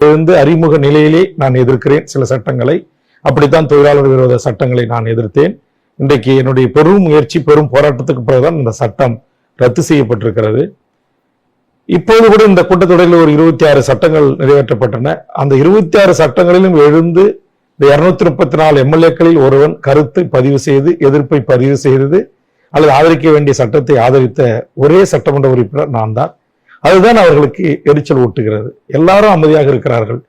இருந்து அறிமுக நிலையிலே நான் எதிர்க்கிறேன் சில சட்டங்களை. அப்படித்தான் தொழிலாளர் விரோத சட்டங்களை நான் எதிர்த்தேன். இன்றைக்கு என்னுடைய பெரும் முயற்சி பெரும் போராட்டத்துக்கு பிறகுதான் இந்த சட்டம் ரத்து செய்யப்பட்டிருக்கிறது. இப்போது கூட இந்த கூட்டத்தொடரில் ஒரு இருபத்தி ஆறு சட்டங்கள் நிறைவேற்றப்பட்டன. அந்த இருபத்தி ஆறு சட்டங்களிலும் எழுந்து இந்த இருநூத்தி முப்பத்தி நாலு எம்எல்ஏக்களில் ஒருவன் கருத்தை பதிவு செய்து எதிர்ப்பை பதிவு செய்தது அல்லது ஆதரிக்க வேண்டிய சட்டத்தை ஆதரித்த ஒரே சட்டமன்ற உறுப்பினர் நான் தான் அதுதான் அவர்களுக்கு எரிச்சல் ஊட்டுகிறது. எல்லாரும் அமைதியாக இருக்கிறார்கள்.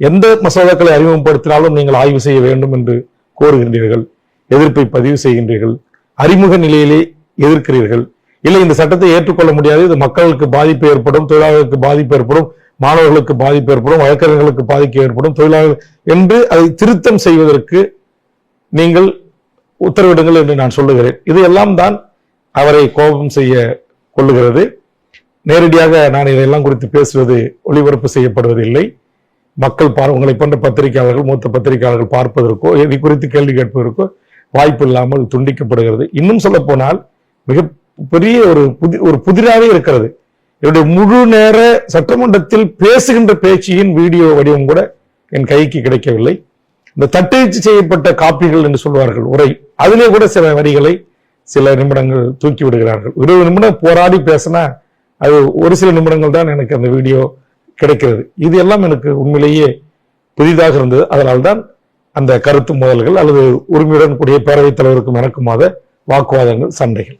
எந்த மசோதாக்களை அறிமுகப்படுத்தினாலும் நீங்கள் ஆய்வு செய்ய வேண்டும் என்று கோருகின்றீர்கள். எதிர்ப்பை பதிவு செய்கின்றீர்கள். அறிமுக நிலையிலே எதிர்க்கிறீர்கள். இல்லை இந்த சட்டத்தை ஏற்றுக்கொள்ள முடியாது. இது மக்களுக்கு பாதிப்பு ஏற்படும் தொழிலாளர்களுக்கு பாதிப்பு ஏற்படும் மாணவர்களுக்கு பாதிப்பு ஏற்படும் வழக்கறிஞர்களுக்கு பாதிப்பு ஏற்படும் தொழிலாளர்கள் என்று அதை திருத்தம் செய்வதற்கு நீங்கள் உத்தரவிடுங்கள் என்று நான் சொல்லுகிறேன். இது எல்லாம் தான் அவரை கோபம் செய்ய கொள்ளுகிறது. நேரடியாக நான் இதையெல்லாம் குறித்து பேசுவது ஒளிபரப்பு செய்யப்படுவதில்லை. மக்கள் பார் உங்களை போன்ற பத்திரிகையாளர்கள் மூத்த பத்திரிகையாளர்கள் பார்ப்பதற்கோ இது குறித்து கேள்வி கேட்பதற்கோ வாய்ப்பு இல்லாமல் துண்டிக்கப்படுகிறது. இன்னும் சொல்ல போனால் மிக பெரிய ஒரு புதி ஒரு புதிராகவே இருக்கிறது. என்னுடைய முழு நேர சட்டமன்றத்தில் பேசுகின்ற பேச்சியின் வீடியோ வடிவம் கூட என் கைக்கு கிடைக்கவில்லை. இந்த தட்டெழுச்சி செய்யப்பட்ட காப்பிகள் என்று சொல்வார்கள் உரை அதிலே கூட சில வரிகளை சில நிமிடங்கள் தூக்கி விடுகிறார்கள். இருபது நிமிடம் போராடி பேசினா அது ஒரு சில நிமிடங்கள் தான் எனக்கு அந்த வீடியோ கிடைக்கிறது. இது எல்லாம் எனக்கு உண்மையிலேயே புதிதாக இருந்தது. அதனால்தான் அந்த கருத்து மோதல்கள் அல்லது உரிமையுடன் கூடிய பேரவைத் தலைவருக்கும் எனக்குமாத வாக்குவாதங்கள் சண்டைகள்.